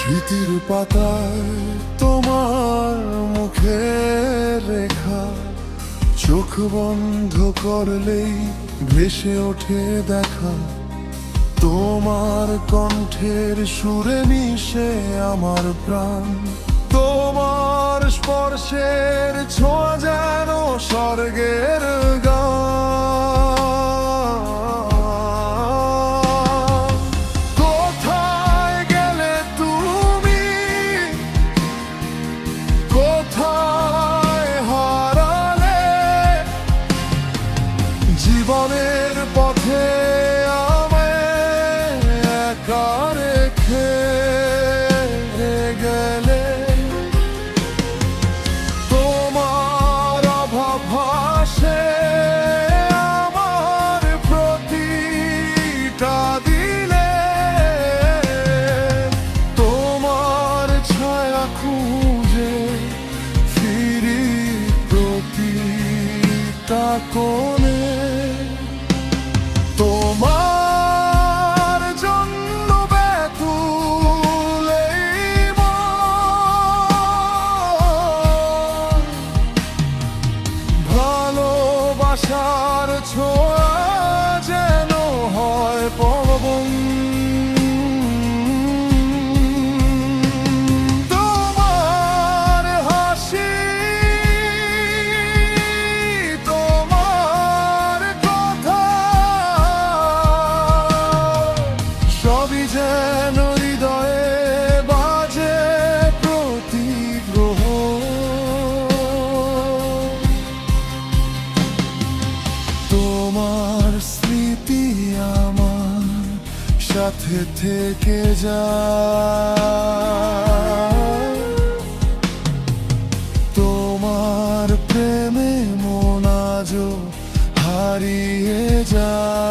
স্মৃতির পাতায় তোমার মুখের রেখা। চোখ বন্ধ করলেই ভেসে ওঠে দেখা। তোমার কণ্ঠের সুরে মিশে আমার প্রাণ। তোমার স্পর্শের ছোঁয়া যেন স্বর্গের কোনে স্মৃতি আমার সাথে থেকে যা তোমার প্রেমে মন আজও হারিয়ে যায়।